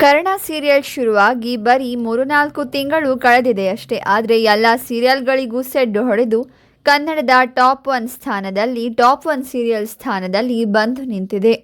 Karna serial ಶುರುವಾಗಿ ಬರೀ ಮೂರು ನಾಲ್ಕು ತಿಂಗಳು ಕಳೆದಿದೆ ಅಷ್ಟೇ. ಆದರೆ ಎಲ್ಲ ಸೀರಿಯಲ್ಗಳಿಗೂ ಸೆಡ್ಡು ಹೊಡೆದು ಕನ್ನಡದ ಟಾಪ್ ಒನ್ ಸ್ಥಾನದಲ್ಲಿ ಟಾಪ್ ಒನ್ ಸೀರಿಯಲ್ ಸ್ಥಾನದಲ್ಲಿ ಬಂದು ನಿಂತಿದೆ.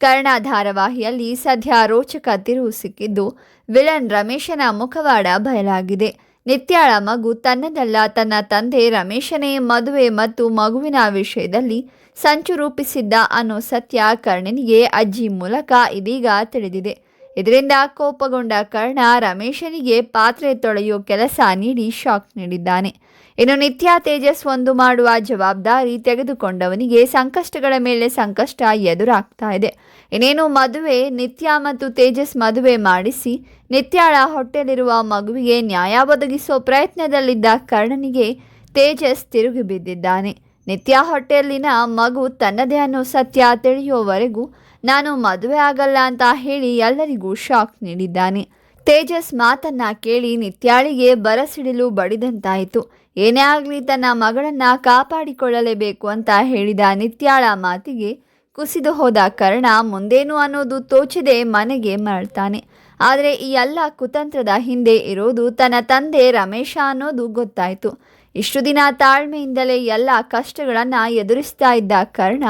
ಕರ್ಣ ಧಾರಾವಾಹಿಯಲ್ಲಿ ಸದ್ಯ ರೋಚಕ ತಿರುವು ಸಿಕ್ಕಿದ್ದು ವಿಲನ್ ರಮೇಶನ ಮುಖವಾಡ ಬಯಲಾಗಿದೆ. ನಿತ್ಯಾಳ ಮಗು ತನ್ನದಲ್ಲ ತನ್ನ ತಂದೆ ರಮೇಶನೇ ಮದುವೆ ಮತ್ತು ಮಗುವಿನ ವಿಷಯದಲ್ಲಿ ಸಂಚು ರೂಪಿಸಿದ್ದ ಅನ್ನೋ ಸತ್ಯ ಕರ್ಣನಿಗೆ ಅಜ್ಜಿ ಮೂಲಕ ಇದೀಗ ತಿಳಿದಿದೆ. ಇದರಿಂದ ಕೋಪಗೊಂಡ ಕರ್ಣ ರಮೇಶನಿಗೆ ಪಾತ್ರೆ ತೊಳೆಯೋ ಕೆಲಸ ನೀಡಿ ಶಾಕ್ ನೀಡಿದ್ದಾನೆ. ಇನ್ನು ನಿತ್ಯ ತೇಜಸ್ ಒಂದು ಮಾಡುವ ಜವಾಬ್ದಾರಿ ತೆಗೆದುಕೊಂಡವನಿಗೆ ಸಂಕಷ್ಟಗಳ ಮೇಲೆ ಸಂಕಷ್ಟ ಎದುರಾಗ್ತಾ ಇದೆ. ಇನ್ನೇನು ಮದುವೆ, ನಿತ್ಯ ಮತ್ತು ತೇಜಸ್ ಮದುವೆ ಮಾಡಿಸಿ ನಿತ್ಯಾಳ ಹೊಟ್ಟೆಲಿರುವ ಮಗುವಿಗೆ ನ್ಯಾಯ ಒದಗಿಸೋ ಪ್ರಯತ್ನದಲ್ಲಿದ್ದ ಕರ್ಣನಿಗೆ ತೇಜಸ್ ತಿರುಗಿ ಬಿದ್ದಿದ್ದಾನೆ. ನಿತ್ಯ ಹೊಟ್ಟೆಯಲ್ಲಿನ ಮಗು ತನ್ನದೇ ಅನ್ನೋ ಸತ್ಯ ತಿಳಿಯುವವರೆಗೂ ನಾನು ಮದುವೆ ಆಗಲ್ಲ ಅಂತ ಹೇಳಿ ಎಲ್ಲರಿಗೂ ಶಾಕ್ ನೀಡಿದ್ದಾನೆ. ತೇಜಸ್ ಮಾತನ್ನ ಕೇಳಿ ನಿತ್ಯಾಳಿಗೆ ಬರಸಿಡಿಲು ಬಡಿದಂತಾಯಿತು. ಏನೇ ಆಗಲಿ ತನ್ನ ಮಗಳನ್ನ ಕಾಪಾಡಿಕೊಳ್ಳಲೇಬೇಕು ಅಂತ ಹೇಳಿದ ನಿತ್ಯಾಳ ಮಾತಿಗೆ ಕುಸಿದು ಹೋದ ಕರ್ಣ ಮುಂದೇನು ಅನ್ನೋದು ತೋಚದೆ ಮನೆಗೆ ಮರಳ್ತಾನೆ. ಆದರೆ ಈ ಎಲ್ಲ ಕುತಂತ್ರದ ಹಿಂದೆ ಇರೋದು ತನ್ನ ತಂದೆ ರಮೇಶ ಅನ್ನೋದು ಗೊತ್ತಾಯಿತು. ಇಷ್ಟು ದಿನ ತಾಳ್ಮೆಯಿಂದಲೇ ಎಲ್ಲ ಕಷ್ಟಗಳನ್ನು ಎದುರಿಸ್ತಾ ಇದ್ದ ಕರ್ಣ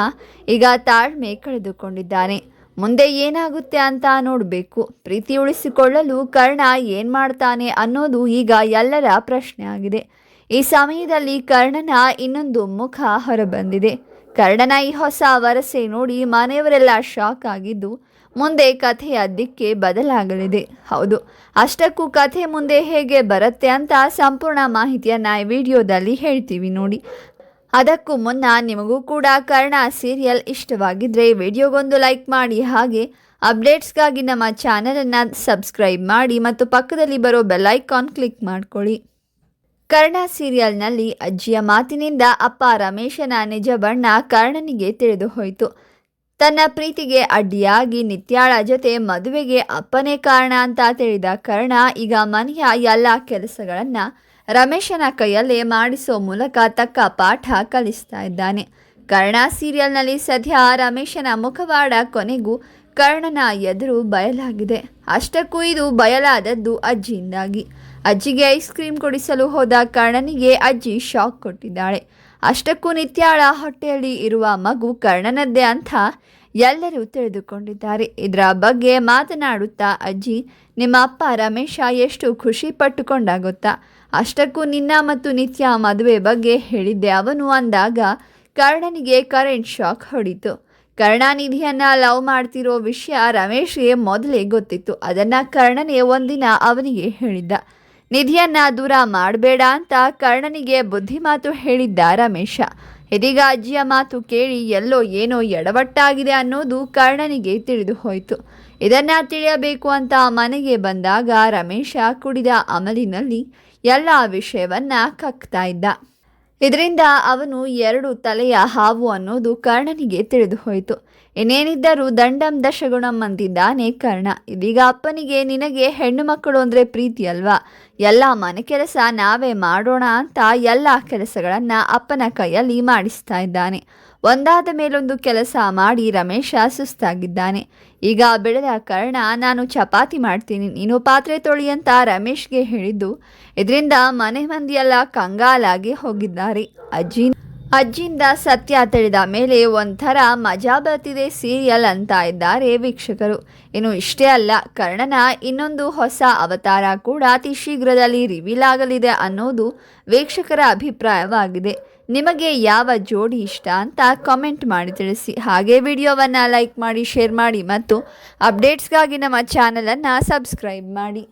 ಈಗ ತಾಳ್ಮೆ ಕಳೆದುಕೊಂಡಿದ್ದಾನೆ. ಮುಂದೆ ಏನಾಗುತ್ತೆ ಅಂತ ನೋಡಬೇಕು. ಪ್ರೀತಿ ಉಳಿಸಿಕೊಳ್ಳಲು ಕರ್ಣ ಏನು ಮಾಡ್ತಾನೆ ಅನ್ನೋದು ಈಗ ಎಲ್ಲರ ಪ್ರಶ್ನೆ ಆಗಿದೆ. ಈ ಸಮಯದಲ್ಲಿ ಕರ್ಣನ ಇನ್ನೊಂದು ಮುಖ ಹೊರಬಂದಿದೆ. ಕರ್ಣನ ಈ ಹೊಸ ವರಸೆ ನೋಡಿ ಮನೆಯವರೆಲ್ಲ ಶಾಕ್ ಆಗಿದ್ದು ಮುಂದೆ ಕಥೆಯ ದಿಕ್ಕೆ ಬದಲಾಗಲಿದೆ. ಹೌದು. ಅಷ್ಟಕ್ಕೂ ಕಥೆ ಮುಂದೆ ಹೇಗೆ ಬರುತ್ತೆ ಅಂತ ಸಂಪೂರ್ಣ ಮಾಹಿತಿಯನ್ನು ಈ ವಿಡಿಯೋದಲ್ಲಿ ಹೇಳ್ತೀವಿ ನೋಡಿ. ಅದಕ್ಕೂ ಮುನ್ನ ನಿಮಗೂ ಕೂಡ ಕರ್ಣ ಸೀರಿಯಲ್ ಇಷ್ಟವಾಗಿದ್ದರೆ ವಿಡಿಯೋಗೊಂದು ಲೈಕ್ ಮಾಡಿ ಹಾಗೆ ಅಪ್ಡೇಟ್ಸ್ಗಾಗಿ ನಮ್ಮ ಚಾನಲನ್ನು ಸಬ್ಸ್ಕ್ರೈಬ್ ಮಾಡಿ ಮತ್ತು ಪಕ್ಕದಲ್ಲಿ ಬರೋ ಬೆಲ್ಲೈಕಾನ್ ಕ್ಲಿಕ್ ಮಾಡ್ಕೊಳ್ಳಿ. ಕರ್ಣ ಸೀರಿಯಲ್ನಲ್ಲಿ ಅಜ್ಜಿಯ ಮಾತಿನಿಂದ ಅಪ್ಪ ರಮೇಶನ ನಿಜ ಬಣ್ಣ ಕರ್ಣನಿಗೆ ತಿಳಿದು ಹೋಯಿತು. ತನ್ನ ಪ್ರೀತಿಗೆ ಅಡ್ಡಿಯಾಗಿ ನಿತ್ಯಾಳ ಜೊತೆ ಮದುವೆಗೆ ಅಪ್ಪನೇ ಕಾರಣ ಅಂತ ತಿಳಿದ ಕರ್ಣ ಈಗ ಮನೆಯ ಎಲ್ಲ ಕೆಲಸಗಳನ್ನು ರಮೇಶನ ಕೈಯಲ್ಲೇ ಮಾಡಿಸೋ ಮೂಲಕ ತಕ್ಕ ಪಾಠ ಕಲಿಸ್ತಾ ಇದ್ದಾನೆ. ಕರ್ಣ ಸೀರಿಯಲ್ನಲ್ಲಿ ಸದ್ಯ ರಮೇಶನ ಮುಖವಾಡ ಕೊನೆಗೂ ಕರ್ಣನ ಎದುರು ಬಯಲಾಗಿದೆ. ಅಷ್ಟಕ್ಕೂ ಇದು ಬಯಲಾದದ್ದು ಅಜ್ಜಿಯಿಂದಾಗಿ. ಅಜ್ಜಿಗೆ ಐಸ್ ಕ್ರೀಮ್ ಕೊಡಿಸಲು ಹೋದ ಕರ್ಣನಿಗೆ ಅಜ್ಜಿ ಶಾಕ್ ಕೊಟ್ಟಿದ್ದಾಳೆ. ಅಷ್ಟಕ್ಕೂ ನಿತ್ಯಾಳ ಹೊಟ್ಟೆಯಲ್ಲಿ ಇರುವ ಮಗು ಕರ್ಣನದ್ದೇ ಅಂತ ಎಲ್ಲರೂ ತಿಳಿದುಕೊಂಡಿದ್ದಾರೆ. ಇದರ ಬಗ್ಗೆ ಮಾತನಾಡುತ್ತಾ ಅಜ್ಜಿ, ನಿಮ್ಮ ಅಪ್ಪ ರಮೇಶ ಎಷ್ಟು ಖುಷಿ ಪಟ್ಟುಕೊಂಡಾಗುತ್ತಾ? ಅಷ್ಟಕ್ಕೂ ನಿನ್ನ ಮತ್ತು ನಿತ್ಯ ಮದುವೆ ಬಗ್ಗೆ ಹೇಳಿದ್ದೆ. ಅವನು ಅಂದಾಗ ಕರ್ಣನಿಗೆ ಕರೆಂಟ್ ಶಾಕ್ ಹೊಡಿತು. ಕರ್ಣಾನಿಧಿಯನ್ನು ಲವ್ ಮಾಡ್ತಿರೋ ವಿಷಯ ರಮೇಶ್ಗೆ ಮೊದಲೇ ಗೊತ್ತಿತ್ತು. ಅದನ್ನು ಕರ್ಣನೇ ಒಂದಿನ ಅವನಿಗೆ ಹೇಳಿದ್ದ. ನಿಧಿಯನ್ನ ದೂರ ಮಾಡಬೇಡ ಅಂತ ಕರ್ಣನಿಗೆ ಬುದ್ಧಿಮಾತು ಹೇಳಿದ್ದ ರಮೇಶ. ಇದೀಗ ಅಜ್ಜಿಯ ಮಾತು ಕೇಳಿ ಎಲ್ಲೋ ಏನೋ ಎಡವಟ್ಟಾಗಿದೆ ಅನ್ನೋದು ಕರ್ಣನಿಗೆ ತಿಳಿದು ಹೋಯಿತು. ಇದನ್ನ ತಿಳಿಯಬೇಕು ಅಂತ ಮನೆಗೆ ಬಂದಾಗ ರಮೇಶ ಕುಡಿದ ಅಮಲಿನಲ್ಲಿ ಎಲ್ಲ ವಿಷಯವನ್ನ ಕಕ್ತಾ ಇದ್ದ. ಇದರಿಂದ ಅವನು ಎರಡು ತಲೆಯ ಹಾವು ಅನ್ನೋದು ಕರ್ಣನಿಗೆ ತಿಳಿದು ಹೋಯಿತು ಇನ್ನೇನಿದ್ದರೂ ದಂಡಂ ದಶಗುಣಂ ಅಂತಿದ್ದಾನೆ ಕರ್ಣ. ಇದೀಗ ಅಪ್ಪನಿಗೆ ನಿನಗೆ ಹೆಣ್ಣು ಮಕ್ಕಳು ಅಂದರೆ ಪ್ರೀತಿ ಅಲ್ವಾ? ಎಲ್ಲ ಮನೆ ಕೆಲಸ ನಾವೇ ಮಾಡೋಣ ಅಂತ ಎಲ್ಲ ಕೆಲಸಗಳನ್ನು ಅಪ್ಪನ ಕೈಯಲ್ಲಿ ಮಾಡಿಸ್ತಾ ಇದ್ದಾನೆ. ಒಂದಾದ ಮೇಲೊಂದು ಕೆಲಸ ಮಾಡಿ ರಮೇಶ ಸುಸ್ತಾಗಿದ್ದಾನೆ. ಈಗ ಬೆಳೆದ ಕರ್ಣ ನಾನು ಚಪಾತಿ ಮಾಡ್ತೀನಿ. ನೀನು ಪಾತ್ರೆ ತೊಳಿ ಅಂತ ರಮೇಶ್ಗೆ ಹೇಳಿದ್ದು. ಇದರಿಂದ ಮನೆ ಮಂದಿಯೆಲ್ಲ ಕಂಗಾಲಾಗಿ ಹೋಗಿದ್ದಾರೆ. ಅಜ್ಜಿ ಅಜ್ಜಿಯಿಂದ ಸತ್ಯ ತಿಳಿದ ಮೇಲೆ ಒಂಥರ ಮಜಾ ಬರ್ತಿದೆ ಸೀರಿಯಲ್ ಅಂತ ಇದ್ದಾರೆ ವೀಕ್ಷಕರು. ಇನ್ನು ಇಷ್ಟೇ ಅಲ್ಲ, ಕರ್ಣನ ಇನ್ನೊಂದು ಹೊಸ ಅವತಾರ ಕೂಡ ಅತಿ ಶೀಘ್ರದಲ್ಲಿ ರಿವೀಲ್ ಆಗಲಿದೆ ಅನ್ನೋದು ವೀಕ್ಷಕರ ಅಭಿಪ್ರಾಯವಾಗಿದೆ. ನಿಮಗೆ ಯಾವ ಜೋಡಿ ಇಷ್ಟ ಅಂತ ಕಾಮೆಂಟ್ ಮಾಡಿ ತಿಳಿಸಿ. ಹಾಗೆ ವಿಡಿಯೋವನ್ನು ಲೈಕ್ ಮಾಡಿ ಶೇರ್ ಮಾಡಿ ಮತ್ತು ಅಪ್ಡೇಟ್ಸ್ಗಾಗಿ ನಮ್ಮ ಚಾನಲನ್ನು ಸಬ್ಸ್ಕ್ರೈಬ್ ಮಾಡಿ.